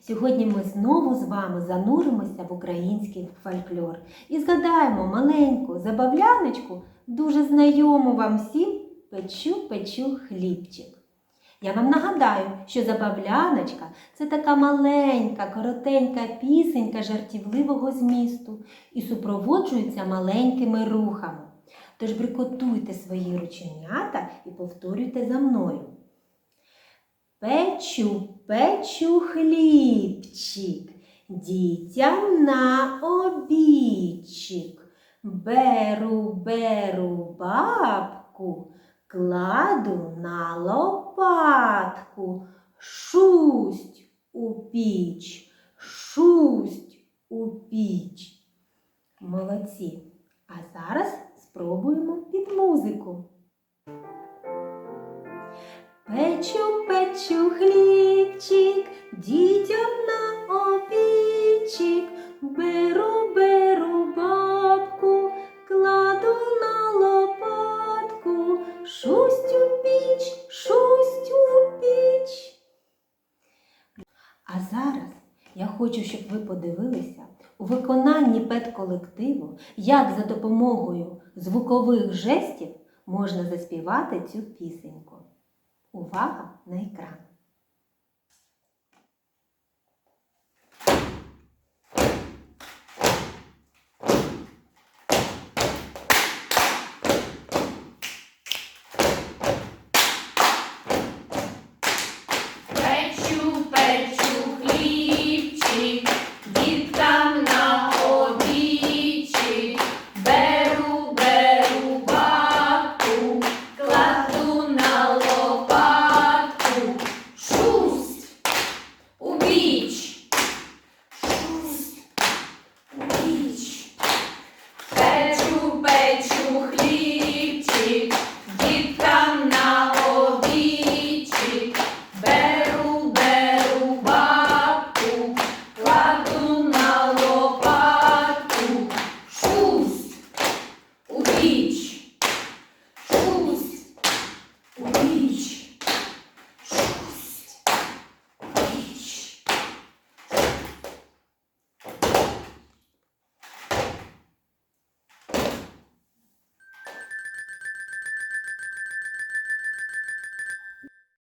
Сьогодні ми знову з вами зануримося в український фольклор і згадаємо маленьку забавляночку, дуже знайому вам всім печу, печу хлібчик. Я вам нагадаю, що забавляночка це така маленька, коротенька пісенька жартівливого змісту і супроводжується маленькими рухами. Тож брикотуйте свої рученята і повторюйте за мною. Печу, печу хлібчик, дітям на обідчик. Беру, беру бабку, кладу на лопатку, шусть у піч, шусть у піч. Молодці. А зараз спробуємо під музику. Печу, печу хлібчик, дітям на обідчик, беру, беру бабку, кладу на лопатку, шусть у піч, шусть у піч. А зараз я хочу, щоб ви подивилися у виконанні педколективу, як за допомогою звукових жестів можна заспівати цю пісеньку. Увага на екран! need